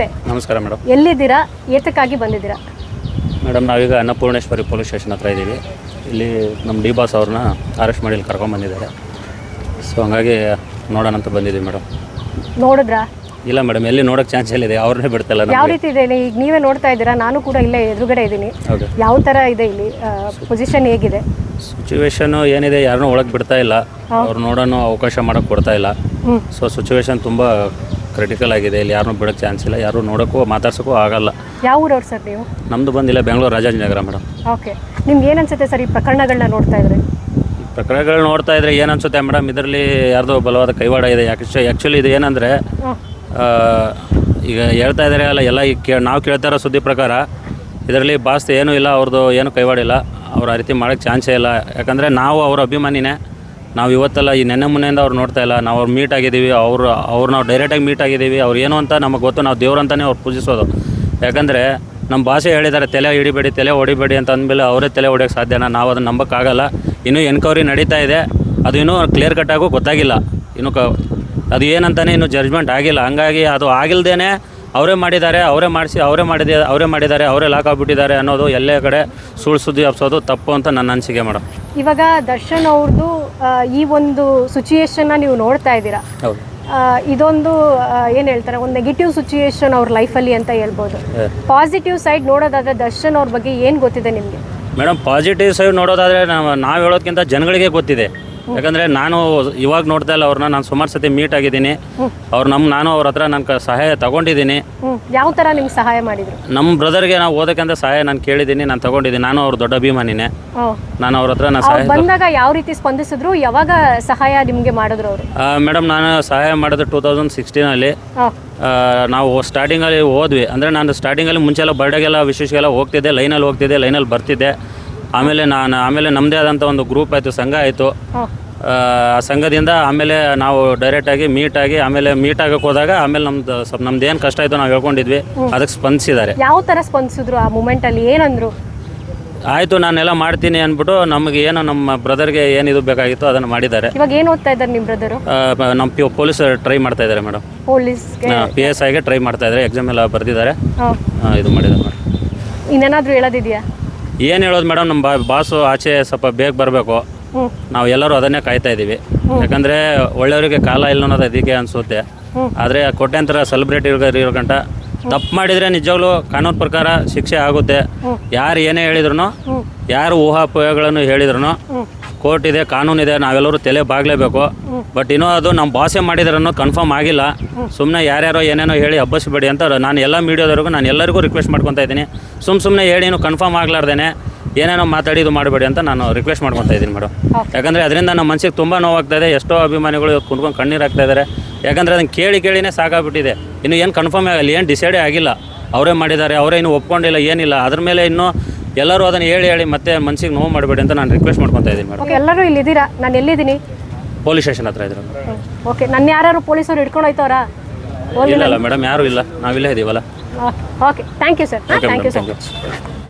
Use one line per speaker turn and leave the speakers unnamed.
ನಮಸ್ತೆ.
ನಮಸ್ಕಾರ ಮೇಡಮ್.
ಎಲ್ಲಿದ್ದೀರಾ? ಏತಕ್ಕಾಗಿ ಬಂದಿದ್ದೀರಾ?
ಮೇಡಮ್ ನಾವೀಗ ಅನ್ನಪೂರ್ಣೇಶ್ವರಿ ಪೊಲೀಸ್ ಸ್ಟೇಷನ್ ಹತ್ರ ಇದ್ದೀವಿ. ಇಲ್ಲಿ ನಮ್ಮ ಡಿ ಬಾಸ್ ಅವ್ರನ್ನ ಅರೆಸ್ಟ್ ಮಾಡಿ ಇಲ್ಲಿ ಕರ್ಕೊಂಬಂದಿದ್ದಾರೆ ಸೊ ಹಂಗಾಗಿ ನೋಡೋಣ ಅಂತ ಬಂದಿದ್ದೀವಿ ಮೇಡಮ್.
ನೋಡಿದ್ರಾ?
ಇಲ್ಲ ಮೇಡಮ್ ಎಲ್ಲಿ ನೋಡೋಕ್ಕೆ ಚಾನ್ಸ್ ಎಲ್ಲಿದೆ? ಅವ್ರನ್ನೇ ಬಿಡ್ತಲ್ಲ
ಯಾವ ರೀತಿ ಇದೆ ಇಲ್ಲಿ? ಈಗ ನೀವೇ ನೋಡ್ತಾ ಇದ್ದೀರಾ? ನಾನು ಕೂಡ ಇಲ್ಲೇ ಎದುರುಗಡೆ ಇದ್ದೀನಿ.
ಹೌದು.
ಯಾವ ಥರ ಇದೆ ಇಲ್ಲಿ? ಪೊಸಿಷನ್ ಹೇಗಿದೆ?
ಸಿಚುವೇಶನ್ ಏನಿದೆ ಯಾರನ್ನೂ ಒಳಗೆ ಬಿಡ್ತಾ ಇಲ್ಲ. ಅವ್ರು ನೋಡೋಣ ಅವಕಾಶ ಮಾಡೋಕ್ಕೆ ಕೊಡ್ತಾ ಇಲ್ಲ. ಸೊ ಸಿಚುವೇಶನ್ ತುಂಬ ಕ್ರಿಟಿಕಲ್ ಆಗಿದೆ ಇಲ್ಲಿ ಯಾರನ್ನೂ ಬಿಡೋಕ್ಕೆ ಚಾನ್ಸ್ ಇಲ್ಲ ಯಾರು ನೋಡೋಕ್ಕೂ ಮಾತಾಡ್ಸೋಕ್ಕೂ ಆಗಲ್ಲ.
ಯಾವ ಊರವ್ರು ಸರ್ ನೀವು?
ನಮ್ಮದು ಬಂದಿಲ್ಲ ಬೆಂಗಳೂರು ರಾಜಾಜಿನಗರ ಮೇಡಮ್.
ಓಕೆ. ನಿಮ್ಗೆ ಏನು ಅನ್ಸುತ್ತೆ ಸರ್ ಈ ಪ್ರಕರಣಗಳನ್ನ ನೋಡ್ತಾ ಇದ್ರೆ?
ಈ ಪ್ರಕರಣಗಳು ನೋಡ್ತಾ ಇದ್ರೆ ಏನು ಅನ್ಸುತ್ತೆ ಮೇಡಮ್ ಇದರಲ್ಲಿ ಯಾರ್ದೋ ಬಲವಾದ ಕೈವಾಡ ಇದೆ. ಯಾಕೆ ಆ್ಯಕ್ಚುಲಿ ಇದು ಏನಂದರೆ ಈಗ ಹೇಳ್ತಾ ಇದ್ದಾರೆ ಅಲ್ಲ ಎಲ್ಲ ಈ ಕೇ ನಾವು ಕೇಳ್ತಾ ಇರೋ ಸುದ್ದಿ ಪ್ರಕಾರ ಇದರಲ್ಲಿ ಬಾಸ್ ಏನೂ ಇಲ್ಲ ಅವ್ರದ್ದು ಏನು ಕೈವಾಡಿಲ್ಲ ಅವ್ರು ಆ ರೀತಿ ಮಾಡೋಕ್ಕೆ ಚಾನ್ಸೇ ಇಲ್ಲ. ಯಾಕಂದರೆ ನಾವು ಅವ್ರ ಅಭಿಮಾನಿನೇ ನಾವು ಇವತ್ತೆಲ್ಲ ಈ ನೆನ್ನೆ ಮುನ್ನೆಯಿಂದ ಅವ್ರು ನೋಡ್ತಾ ಇಲ್ಲ. ನಾವು ಅವ್ರು ಮೀಟ್ ಆಗಿದ್ದೀವಿ. ಅವರು ಅವ್ರು ನಾವು ಡೈರೆಕ್ಟಾಗಿ ಮೀಟ್ ಆಗಿದ್ದೀವಿ. ಅವ್ರು ಏನು ಅಂತ ನಮಗೆ ಗೊತ್ತು. ನಾವು ದೇವ್ರಂತಲೇ ಅವ್ರು ಪೂಜಿಸೋದು. ಯಾಕಂದರೆ ನಮ್ಮ ಭಾಷೆ ಹೇಳಿದ್ದಾರೆ ತಲೆ ಹಿಡಿಬೇಡಿ, ತಲೆ ಹೊಡಿಬೇಡಿ ಅಂತ ಅಂದಮೇಲೆ ಅವರೇ ತಲೆ ಹೊಡಿಯೋಕ್ಕೆ ಸಾಧ್ಯನಾ ನಾವು ಅದನ್ನು ನಂಬೋಕ್ಕಾಗಲ್ಲ ಇನ್ನೂ ಎನ್ಕ್ವೈರಿ ನಡೀತಾ ಇದೆ. ಅದು ಇನ್ನೂ ಕ್ಲಿಯರ್ ಕಟ್ಟಾಗೂ ಗೊತ್ತಾಗಿಲ್ಲ. ಇನ್ನು ಕ ಅದು ಏನಂತಾನೆ ಇನ್ನೂ ಜಡ್ಜ್ಮೆಂಟ್ ಆಗಿಲ್ಲ. ಹಂಗಾಗಿ ಅದು ಆಗಿಲ್ದೇನೆ ಅವರೇ ಮಾಡಿದ್ದಾರೆ ಅವರೇ ಮಾಡಿಸಿ ಅವರೇ ಮಾಡಿದೆ ಅವರೇ ಮಾಡಿದ್ದಾರೆ ಅವರೇ ಲಾಕ್ ಆಗಿಬಿಟ್ಟಿದ್ದಾರೆ ಅನ್ನೋದು ಎಲ್ಲೇ ಕಡೆ ಸುಳ್ಳು ಸುದ್ದಿ ಹಬ್ಸೋದು ತಪ್ಪು ಅಂತ ನನ್ನ ಅನಿಸಿಕೆ ಮೇಡಮ್.
ಇವಾಗ ದರ್ಶನ್ ಅವ್ರದ್ದು ಈ ಒಂದು ಸಿಚುಯೇಷನ್ನ ನೀವು ನೋಡ್ತಾ ಇದ್ದೀರಾ?
ಹೌದು.
ಇದೊಂದು ಏನು ಹೇಳ್ತಾರೆ ಒಂದು ನೆಗೆಟಿವ್ ಸಿಚುಯೇಷನ್ ಅವ್ರ ಲೈಫಲ್ಲಿ ಅಂತ ಹೇಳ್ಬೋದು. ಪಾಸಿಟಿವ್ ಸೈಡ್ ನೋಡೋದಾದ್ರೆ ದರ್ಶನ್ ಅವ್ರ ಬಗ್ಗೆ ಏನು ಗೊತ್ತಿದೆ ನಿಮಗೆ?
ಮೇಡಮ್ ಪಾಸಿಟಿವ್ ಸೈಡ್ ನೋಡೋದಾದರೆ ನಾವು ನಾವು ಹೇಳೋದಕ್ಕಿಂತ ಜನಗಳಿಗೆ ಗೊತ್ತಿದೆ. ಯಾಕಂದರೆ ನಾನು ಇವಾಗ ನೋಡ್ತಾ ಇಲ್ಲ ಅವ್ರನ್ನ. ನಾನು ಸುಮಾರು ಸತಿ ಮೀಟ್ ಆಗಿದ್ದೀನಿ. ಅವ್ರು ನಮ್ಮ ನಾನು ಅವ್ರ ಹತ್ರ ನನ್ನ ಸಹಾಯ ತಗೊಂಡಿದ್ದೀನಿ.
ಯಾವ ತರ ನಿಮ್ಗೆ ಸಹಾಯ ಮಾಡಿದ್ರು?
ನಮ್ಮ ಬ್ರದರ್ಗೆ ನಾವು ಓದಕ್ಕಂತ ಸಹಾಯ ನಾನು ಕೇಳಿದ್ದೀನಿ ನಾನು ತಗೊಂಡಿದ್ದೀನಿ. ನಾನು ಅವ್ರ ದೊಡ್ಡ ಅಭಿಮಾನಿನೇ. ನಾನು ಅವ್ರ ಹತ್ರ ನಾನು
ಅವ್ರು
ಸಹಾಯ
ಬಂದಾಗ ಯಾವ ರೀತಿ ಸ್ಪಂದಿಸಿದ್ರು? ಯಾವಾಗ ಸಹಾಯ ನಿಮಗೆ ಮಾಡಿದ್ರು ಅವರು?
ಮೇಡಮ್ ನಾನು ಸಹಾಯ ಮಾಡಿದ್ರು ಟೂ ತೌಸಂಡ್ ಸಿಕ್ಸ್ಟೀನಲ್ಲಿ ನಾವು ಸ್ಟಾರ್ಟಿಂಗಲ್ಲಿ ಹೋದ್ವಿ ಅಂದರೆ ನಾನು ಸ್ಟಾರ್ಟಿಂಗಲ್ಲಿ ಮುಂಚೆಲ್ಲ ಬರ್ಡೇಗೆಲ್ಲ ವಿಶೇಷಗೆಲ್ಲ ಹೋಗ್ತಿದ್ದೆ. ಲೈನಲ್ಲಿ ಹೋಗ್ತಿದ್ದೆ ಲೈನಲ್ಲಿ ಬರ್ತಿದ್ದೆ. ಆಮೇಲೆ ನಾನು ಆಮೇಲೆ ನಮ್ಮದೇ ಆದಂಥ ಒಂದು ಗ್ರೂಪ್ ಆಯಿತು ಸಂಘ ಆಯಿತು. ಸಂಘದಿಂದ ಆಮೇಲೆ ನಾವು ಡೈರೆಕ್ಟಾಗಿ ಮೀಟ್ ಆಗಿ ಆಮೇಲೆ ಮೀಟ್ ಆಗಕ್ಕೆ ಹೋದಾಗ ಆಮೇಲೆ ನಮ್ದು ಸ್ವಲ್ಪ ನಮ್ದು ಏನು ಕಷ್ಟ ಆಯಿತು ನಾವು ಹೇಳ್ಕೊಂಡಿದ್ವಿ. ಅದಕ್ಕೆ ಸ್ಪಂದಿಸಿದ್ದಾರೆ.
ಯಾವ ಥರ ಸ್ಪಂದಿಸಿದ್ರು ಆ ಮೂಮೆಂಟಲ್ಲಿ ಏನಂದ್ರು?
ಆಯಿತು ನಾನೆಲ್ಲ ಮಾಡ್ತೀನಿ ಅಂದ್ಬಿಟ್ಟು ನಮಗೆ ಏನು ನಮ್ಮ ಬ್ರದರ್ಗೆ ಏನಿದು ಬೇಕಾಗಿತ್ತು ಅದನ್ನು ಮಾಡಿದ್ದಾರೆ.
ಇವಾಗ ಏನು ಓದ್ತಾ ಇದ್ದಾರೆ ನಿಮ್ಮ ಬ್ರದರು
ಆ, ನಮ್ಮ ಪಿ ಪೊಲೀಸ್ ಟ್ರೈ ಮಾಡ್ತಾ ಇದ್ದಾರೆ ಮೇಡಮ್.
ಪೊಲೀಸ್ಗೆ
ಪಿ ಎಸ್ ಐಗೆ ಟ್ರೈ ಮಾಡ್ತಾ ಇದ್ದಾರೆ ಎಕ್ಸಾಮ್ ಎಲ್ಲ ಬರೆದಿದ್ದಾರೆ.
ಹಾಂ.
ಇದು ಮಾಡಿದ್ದಾರೆ ಮೇಡಮ್.
ಇನ್ನೇನಾದರೂ ಹೇಳೋದಿದೆಯಾ?
ಏನು ಹೇಳೋದು ಮೇಡಮ್ ನಮ್ಮ ಬಾ ಬಾಸು ಆಚೆ ಸ್ವಲ್ಪ ಬೇಗ ಬರಬೇಕು. ನಾವು ಎಲ್ಲರೂ ಅದನ್ನೇ ಕಾಯ್ತಾ ಇದ್ದೀವಿ. ಯಾಕಂದರೆ ಒಳ್ಳೆಯವರಿಗೆ ಕಾಲ ಇಲ್ಲ ಅನ್ನೋದು ಅದಕ್ಕೆ ಅನಿಸುತ್ತೆ. ಆದರೆ ಕೊಟ್ಟಂತರ ಸೆಲೆಬ್ರಿಟಿ ಇರೋ ಗಂಟ ತಪ್ಪು ಮಾಡಿದರೆ ನಿಜವಾಗ್ಲೂ ಕಾನೂನು ಪ್ರಕಾರ ಶಿಕ್ಷೆ ಆಗುತ್ತೆ. ಯಾರು ಏನೇ ಹೇಳಿದ್ರು ಯಾರು ಊಹಾಪೋಹಗಳನ್ನು ಹೇಳಿದ್ರು ಕೋರ್ಟ್ ಇದೆ, ಕಾನೂನು ಇದೆ, ನಾವೆಲ್ಲರೂ ತಲೆ ಬಾಗಲೇಬೇಕು. ಬಟ್ ಇನ್ನೂ ಅದು ನಮ್ಮ ಭಾಷೆ ಮಾಡಿದ್ರೂ ಕನ್ಫರ್ಮ್ ಆಗಿಲ್ಲ. ಸುಮ್ಮನೆ ಯಾರ್ಯಾರೋ ಏನೇನೋ ಹೇಳಿ ಹಬ್ಬಸ್ಬೇಡಿ ಅಂತ ನಾನು ಎಲ್ಲ ಮೀಡಿಯಾದವರೆಗೂ ನಾನು ಎಲ್ಲರಿಗೂ ರಿಕ್ವೆಸ್ಟ್ ಮಾಡ್ಕೊತಾ ಇದ್ದೀನಿ. ಸುಮ್ಮ ಸುಮ್ಮನೆ ಹೇಳಿ ಕನ್ಫರ್ಮ್ ಆಗ್ಲಾರ್ದೇನೆ. ಏನೇನೋ ಮಾತಾಡಿ ಇದು ಮಾಡಬೇಡಿ ಅಂತ ನಾನು ರಿಕ್ವೆಸ್ಟ್ ಮಾಡ್ಕೊತಾ ಇದ್ದೀನಿ ಮೇಡಮ್. ಯಾಕಂದರೆ ಅದರಿಂದ ನಮ್ಮ ಮನಸ್ಸಿಗೆ ತುಂಬ ನೋವಾಗ್ತಾ ಇದೆ ಎಷ್ಟೋ ಅಭಿಮಾನಿಗಳು ಇವತ್ತು ಕುಂಡ್ಕೊಂಡು ಕಣ್ಣೀರು ಆಗ್ತಾ ಇದ್ದಾರೆ ಯಾಕಂದರೆ ಅದನ್ನು ಕೇಳಿ ಕೇಳಿನೇ ಸಾಕಾಗ್ಬಿಟ್ಟಿದೆ. ಇನ್ನು ಏನು ಕನ್ಫರ್ಮ್ ಆಗಲ್ಲ ಏನು ಡಿಸೈಡೇ ಆಗಿಲ್ಲ. ಅವರೇ ಮಾಡಿದ್ದಾರೆ ಅವರೇ ಇನ್ನೂ ಒಪ್ಕೊಂಡಿಲ್ಲ ಏನಿಲ್ಲ. ಅದ್ರ ಮೇಲೆ ಇನ್ನೂ ಎಲ್ಲರೂ ಅದನ್ನು ಹೇಳಿ ಹೇಳಿ ಮತ್ತೆ ಮನಸ್ಸಿಗೆ ನೋವು ಮಾಡಬೇಡಿ ಅಂತ ನಾನು ರಿಕ್ವೆಸ್ಟ್ ಮಾಡ್ಕೊತಾ ಇದ್ದೀನಿ ಮೇಡಮ್
ಎಲ್ಲರೂ ಇಲ್ಲಿದ್ದೀರಾ? ನಾನು ಎಲ್ಲಿದ್ದೀನಿ?
ಪೊಲೀಸ್ ಸ್ಟೇಷನ್ ಹತ್ರ ಇದ್ರು
ಓಕೆ ನನ್ನ ಯಾರು ಪೊಲೀಸರು ಹಿಡ್ಕೊಂಡು ಹೋಯ್ತವ್ರ?
ಇಲ್ಲ ಮೇಡಮ್ ಯಾರೂ ಇಲ್ಲ. ನಾವಿಲ್ಲೇ ಇದ್ದೀವಲ್ಲ
okay thank you sir thank you sir